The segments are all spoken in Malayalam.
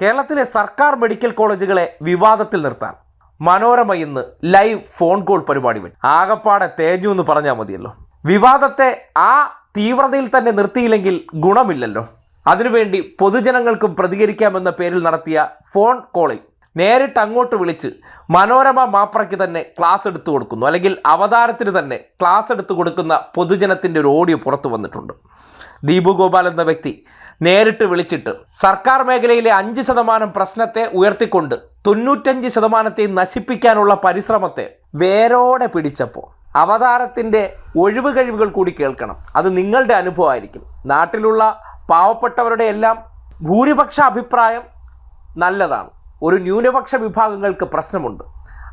കേരളത്തിലെ സർക്കാർ മെഡിക്കൽ കോളേജുകളെ വിവാദത്തിൽ നിർത്താൻ മനോരമ ഇന്ന് ലൈവ് ഫോൺ കോൾ പരിപാടി വരും. ആകപ്പാടെ തേഞ്ഞു എന്ന് പറഞ്ഞാൽ മതിയല്ലോ. വിവാദത്തെ ആ തീവ്രതയിൽ തന്നെ നിർത്തിയില്ലെങ്കിൽ ഗുണമില്ലല്ലോ. അതിനുവേണ്ടി പൊതുജനങ്ങൾക്കും പ്രതികരിക്കാമെന്ന പേരിൽ നടത്തിയ ഫോൺ കോളിൽ നേരിട്ട് അങ്ങോട്ട് വിളിച്ച് മനോരമ മാപ്രയ്ക്ക് തന്നെ ക്ലാസ് എടുത്തു കൊടുക്കുന്നു. അല്ലെങ്കിൽ അവതാരത്തിന് തന്നെ ക്ലാസ് എടുത്തു കൊടുക്കുന്ന പൊതുജനത്തിന്റെ ഒരു ഓഡിയോ പുറത്തു വന്നിട്ടുണ്ട്. ദീപു ഗോപാൽ എന്ന വ്യക്തി നേരിട്ട് വിളിച്ചിട്ട്. സർക്കാർ മേഖലയിലെ അഞ്ച് ശതമാനം പ്രശ്നത്തെ ഉയർത്തിക്കൊണ്ട് തൊണ്ണൂറ്റഞ്ച് ശതമാനത്തെ നശിപ്പിക്കാനുള്ള പരിശ്രമത്തെ വേരോടെ പിടിച്ചപ്പോൾ അവതാരത്തിന്റെ ഒഴിവ് കഴിവുകൾ കൂടി കേൾക്കണം. അത് നിങ്ങളുടെ അനുഭവമായിരിക്കും. നാട്ടിലുള്ള പാവപ്പെട്ടവരുടെ എല്ലാം ഭൂരിപക്ഷ അഭിപ്രായം നല്ലതാണ്. ഒരു ന്യൂനപക്ഷ വിഭാഗങ്ങൾക്ക് പ്രശ്നമുണ്ട്.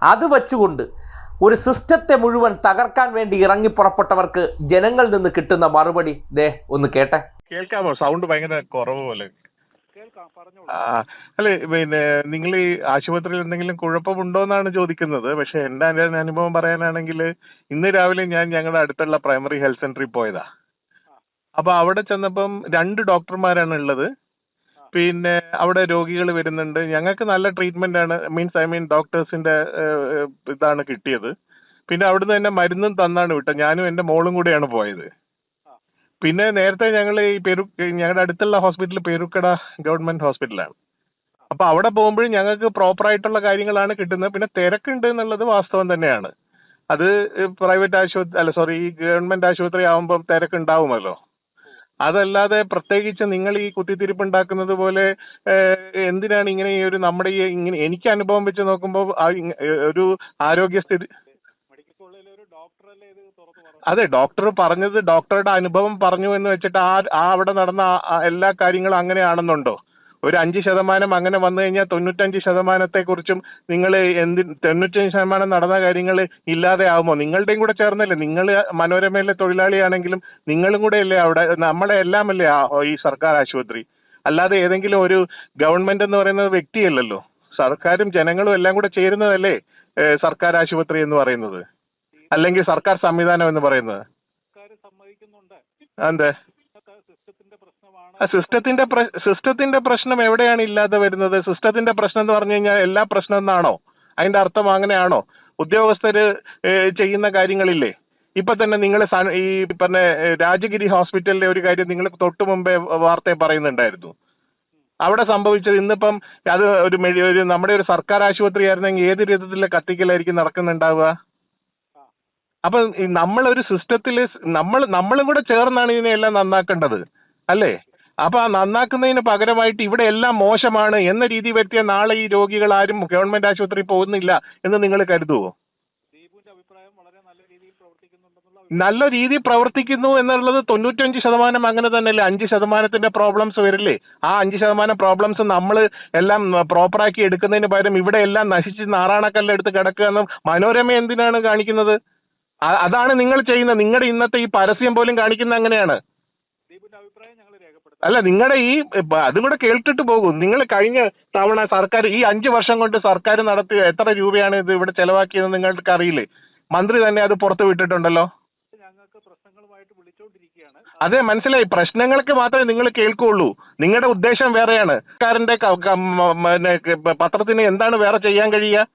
അത് വച്ചുകൊണ്ട് ഒരു സിസ്റ്റത്തെ മുഴുവൻ തകർക്കാൻ വേണ്ടി ഇറങ്ങി പുറപ്പെട്ടവർക്ക് ജനങ്ങളിൽ നിന്ന് കിട്ടുന്ന മറുപടി ദേ ഒന്ന് കേട്ടെ. കേൾക്കാമോ? സൗണ്ട് ഭയങ്കര കുറവ് പോലെ. അല്ലെ പിന്നെ നിങ്ങൾ ഈ ആശുപത്രിയിൽ എന്തെങ്കിലും കുഴപ്പമുണ്ടോ എന്നാണ് ചോദിക്കുന്നത്. പക്ഷെ എന്റെ അനു- അനുഭവം പറയാനാണെങ്കിൽ ഇന്ന് രാവിലെ ഞാൻ ഞങ്ങളുടെ അടുത്തുള്ള പ്രൈമറി ഹെൽത്ത് സെന്ററിൽ പോയതാ. അപ്പൊ അവിടെ ചെന്നപ്പം രണ്ട് ഡോക്ടർമാരാണ് ഉള്ളത്. പിന്നെ അവിടെ രോഗികൾ വരുന്നുണ്ട്. ഞങ്ങൾക്ക് നല്ല ട്രീറ്റ്മെന്റ് ആണ് മീൻസ് ഐ മീൻ ഡോക്ടേഴ്സിന്റെ ഇതാണ് കിട്ടിയത്. പിന്നെ അവിടുന്ന് തന്നെ മരുന്നും തന്നാണ് വിട്ടത്. ഞാനും എന്റെ മോളും കൂടെയാണ് പോയത്. പിന്നെ നേരത്തെ ഞങ്ങൾ ഈ പെരു ഞങ്ങളുടെ അടുത്തുള്ള ഹോസ്പിറ്റൽ പെരുക്കട ഗവൺമെന്റ് ഹോസ്പിറ്റലാണ്. അപ്പൊ അവിടെ പോകുമ്പോഴും ഞങ്ങൾക്ക് പ്രോപ്പർ ആയിട്ടുള്ള കാര്യങ്ങളാണ് കിട്ടുന്നത്. പിന്നെ തിരക്കുണ്ട് എന്നുള്ളത് വാസ്തവം തന്നെയാണ്. അത് പ്രൈവറ്റ് ആശുപത്രി അല്ല സോറി ഈ ഗവൺമെന്റ് ആശുപത്രി ആവുമ്പോൾ തിരക്കുണ്ടാവുമല്ലോ. അതല്ലാതെ പ്രത്യേകിച്ച് നിങ്ങൾ ഈ കുത്തിത്തിരിപ്പ് ഉണ്ടാക്കുന്നത് പോലെ എന്തിനാണ് ഇങ്ങനെ ഈ ഒരു നമ്മുടെ ഈ ഇങ്ങനെ എനിക്ക് അനുഭവം വെച്ച് നോക്കുമ്പോൾ ഒരു ആരോഗ്യസ്ഥിതി അതെ ഡോക്ടർ പറഞ്ഞത് ഡോക്ടറുടെ അനുഭവം പറഞ്ഞു എന്ന് വെച്ചിട്ട് ആ ആ അവിടെ നടന്ന എല്ലാ കാര്യങ്ങളും അങ്ങനെയാണെന്നുണ്ടോ? ഒരു അഞ്ച് ശതമാനം അങ്ങനെ വന്നു കഴിഞ്ഞാൽ തൊണ്ണൂറ്റഞ്ച് ശതമാനത്തെ കുറിച്ചും നിങ്ങൾ എന്ത് തൊണ്ണൂറ്റഞ്ച് ശതമാനം നടന്ന കാര്യങ്ങൾ ഇല്ലാതെ ആവുമോ? നിങ്ങളുടെയും കൂടെ ചേർന്നല്ലേ? നിങ്ങൾ മനോരമയിലെ തൊഴിലാളിയാണെങ്കിലും നിങ്ങളും കൂടെ അല്ലേ അവിടെ? നമ്മളെ എല്ലാം അല്ലേ ആ- ഈ സർക്കാർ ആശുപത്രി? അല്ലാതെ ഏതെങ്കിലും ഒരു ഗവൺമെന്റ് എന്ന് പറയുന്നത് വ്യക്തിയല്ലല്ലോ. സർക്കാരും ജനങ്ങളും എല്ലാം കൂടെ ചേരുന്നതല്ലേ സർക്കാർ ആശുപത്രി എന്ന് പറയുന്നത്? അല്ലെങ്കിൽ സർക്കാർ സംവിധാനം എന്ന് പറയുന്നത്? അതെ സിസ്റ്റത്തിന്റെ സിസ്റ്റത്തിന്റെ പ്രശ്നം എവിടെയാണ് ഇല്ലാതെ വരുന്നത്? സിസ്റ്റത്തിന്റെ പ്രശ്നം എന്ന് പറഞ്ഞു കഴിഞ്ഞാൽ എല്ലാ പ്രശ്നം എന്നാണോ? അതിന്റെ അർത്ഥം അങ്ങനെയാണോ? ഉദ്യോഗസ്ഥര് ചെയ്യുന്ന കാര്യങ്ങളില്ലേ? ഇപ്പൊ തന്നെ നിങ്ങൾ ഈ പറഞ്ഞ രാജഗിരി ഹോസ്പിറ്റലിലെ ഒരു കാര്യം നിങ്ങൾ തൊട്ടു മുമ്പേ വാർത്തയെ പറയുന്നുണ്ടായിരുന്നു. അവിടെ സംഭവിച്ചത് ഇന്നിപ്പം അത് ഒരു നമ്മുടെ ഒരു സർക്കാർ ആശുപത്രി ആയിരുന്നെങ്കിൽ ഏത് രീതിയിലുള്ള കത്തിക്കലായിരിക്കും നടക്കുന്നുണ്ടാവുക? അപ്പൊ നമ്മളൊരു സിസ്റ്റത്തിൽ നമ്മൾ നമ്മളും കൂടെ ചേർന്നാണ് ഇതിനെല്ലാം നന്നാക്കേണ്ടത് അല്ലേ? അപ്പൊ ആ നന്നാക്കുന്നതിന് പകരമായിട്ട് ഇവിടെ എല്ലാം മോശമാണ് എന്ന രീതി വരുത്തിയ നാളെ ഈ രോഗികൾ ആരും ഗവൺമെന്റ് ആശുപത്രിയിൽ പോകുന്നില്ല എന്ന് നിങ്ങൾ കരുതുവോ? നല്ല രീതിയിൽ പ്രവർത്തിക്കുന്നു എന്നുള്ളത് തൊണ്ണൂറ്റഞ്ച് ശതമാനം അങ്ങനെ തന്നെയല്ലേ? അഞ്ച് ശതമാനത്തിന്റെ പ്രോബ്ലംസ് വരില്ലേ? ആ അഞ്ച് ശതമാനം പ്രോബ്ലംസ് നമ്മൾ എല്ലാം പ്രോപ്പറാക്കി എടുക്കുന്നതിന് പകരം ഇവിടെ എല്ലാം നശിച്ച് നാറാണക്കല്ലെടുത്ത് കിടക്കുക എന്ന് മനോരമ എന്തിനാണ് കാണിക്കുന്നത്? അതാണ് നിങ്ങൾ ചെയ്യുന്നത്. നിങ്ങളുടെ ഇന്നത്തെ ഈ പരസ്യം പോലും കാണിക്കുന്ന അങ്ങനെയാണ്. അല്ല നിങ്ങളുടെ ഈ അതും കൂടെ കേട്ടിട്ട് പോകും. നിങ്ങൾ കഴിഞ്ഞ തവണ സർക്കാർ ഈ അഞ്ചു വർഷം കൊണ്ട് സർക്കാർ നടത്തിയ എത്ര രൂപയാണ് ഇത് ഇവിടെ ചെലവാക്കിയതെന്ന് നിങ്ങൾക്ക് അറിയില്ലേ മന്ത്രി തന്നെ അത് പുറത്തു വിട്ടിട്ടുണ്ടല്ലോ. അതെ മനസ്സിലായി. പ്രശ്നങ്ങൾക്ക് മാത്രമേ നിങ്ങൾ കേൾക്കുള്ളൂ. നിങ്ങളുടെ ഉദ്ദേശം വേറെയാണ്. സർക്കാരിന്റെ പത്രത്തിന് എന്താണ് വേറെ ചെയ്യാൻ കഴിയുക?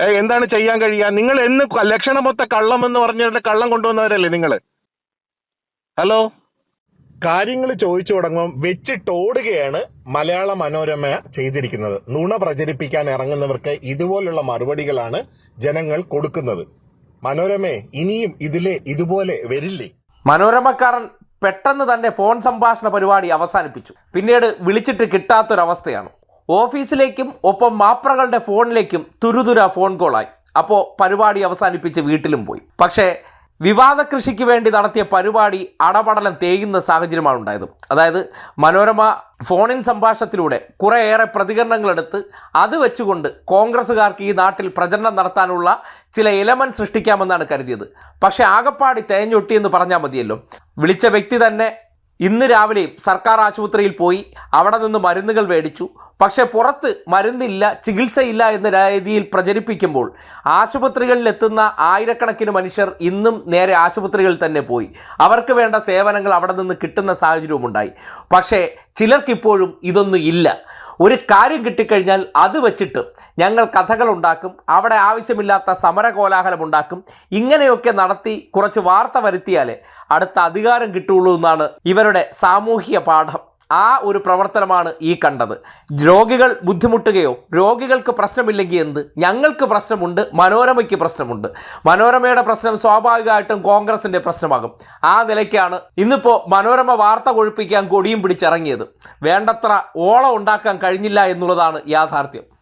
എന്താണ് ചെയ്യാൻ കഴിയുക? നിങ്ങൾ എന്ന് ക- ലക്ഷണമൊത്ത കള്ളം എന്ന് പറഞ്ഞിട്ട് കള്ളം കൊണ്ടുവന്നവരല്ലേ നിങ്ങൾ ഹലോ? കാര്യങ്ങൾ ചോദിച്ചു തുടങ്ങുമ്പോൾ വെച്ചിട്ടോടുകയാണ് മലയാള മനോരമ ചെയ്തിരിക്കുന്നത്. നുണ പ്രചരിപ്പിക്കാൻ ഇറങ്ങുന്നവർക്ക് ഇതുപോലുള്ള മറുപടികളാണ് ജനങ്ങൾ കൊടുക്കുന്നത്. മനോരമയെ ഇനിയും ഇതിലെ ഇതുപോലെ വരില്ലേ? മനോരമക്കാരൻ പെട്ടെന്ന് തന്നെ ഫോൺ സംഭാഷണ പരിപാടി അവസാനിപ്പിച്ചു. പിന്നീട് വിളിച്ചിട്ട് കിട്ടാത്തൊരവസ്ഥയാണ്. ഓഫീസിലേക്കും ഒപ്പം മാപ്രകളുടെ ഫോണിലേക്കും തുരുതുര ഫോൺ കോളായി. അപ്പോൾ പരിപാടി അവസാനിപ്പിച്ച് വീട്ടിലും പോയി. പക്ഷേ വിവാദ കൃഷിക്ക് വേണ്ടി നടത്തിയ പരിപാടി അടപടലം തേയുന്ന സാഹചര്യമാണ് ഉണ്ടായത്. അതായത് മനോരമ ഫോണിൻ സംഭാഷണത്തിലൂടെ കുറേയേറെ പ്രതികരണങ്ങളെടുത്ത് അത് വെച്ചുകൊണ്ട് കോൺഗ്രസ്സുകാർക്ക് ഈ നാട്ടിൽ പ്രചരണം നടത്താനുള്ള ചില എലമെന്റ് സൃഷ്ടിക്കാമെന്നാണ് കരുതിയത്. പക്ഷേ ആകപ്പാടി തേഞ്ഞൊട്ടി എന്ന് പറഞ്ഞാൽ മതിയല്ലോ. വിളിച്ച വ്യക്തി തന്നെ ഇന്ന് രാവിലെയും സർക്കാർ ആശുപത്രിയിൽ പോയി അവിടെ നിന്ന് മരുന്നുകൾ മേടിച്ചു. പക്ഷേ പുറത്ത് മരുന്നില്ല ചികിത്സയില്ല എന്ന രീതിയിൽ പ്രചരിപ്പിക്കുമ്പോൾ ആശുപത്രികളിൽ എത്തുന്ന ആയിരക്കണക്കിന് മനുഷ്യർ ഇന്നും നേരെ ആശുപത്രികളിൽ തന്നെ പോയി. അവർക്ക് വേണ്ട സേവനങ്ങൾ അവിടെ നിന്ന് കിട്ടുന്ന സാഹചര്യവും ഉണ്ടായി. പക്ഷേ ചിലർക്കിപ്പോഴും ഇതൊന്നും ഇല്ല. ഒരു കാര്യം കിട്ടിക്കഴിഞ്ഞാൽ അത് വെച്ചിട്ട് ഞങ്ങൾ കഥകൾ ഉണ്ടാക്കും അവിടെ ആവശ്യമില്ലാത്ത സമരകോലാഹലം ഉണ്ടാക്കും ഇങ്ങനെയൊക്കെ നടത്തി കുറച്ച് വാർത്ത വരുത്തിയാലേ അടുത്ത അധികാരം കിട്ടുള്ളൂ എന്നാണ് ഇവരുടെ സാമൂഹിക പാഠം. ആ ഒരു പ്രവർത്തനമാണ് ഈ കണ്ടത്. രോഗികൾ ബുദ്ധിമുട്ടുകയോ രോഗികൾക്ക് പ്രശ്നമില്ലെങ്കിൽ എന്ത്? ഞങ്ങൾക്ക് പ്രശ്നമുണ്ട് മനോരമയ്ക്ക് പ്രശ്നമുണ്ട്. മനോരമയുടെ പ്രശ്നം സ്വാഭാവികമായിട്ടും കോൺഗ്രസിന്റെ പ്രശ്നമാകും. ആ നിലയ്ക്കാണ് ഇന്നിപ്പോൾ മനോരമ വാർത്ത കൊഴുപ്പിക്കാൻ കൊടിയും പിടിച്ചിറങ്ങിയത്. വേണ്ടത്ര ഓളം ഉണ്ടാക്കാൻ കഴിഞ്ഞില്ല എന്നുള്ളതാണ് യാഥാർത്ഥ്യം.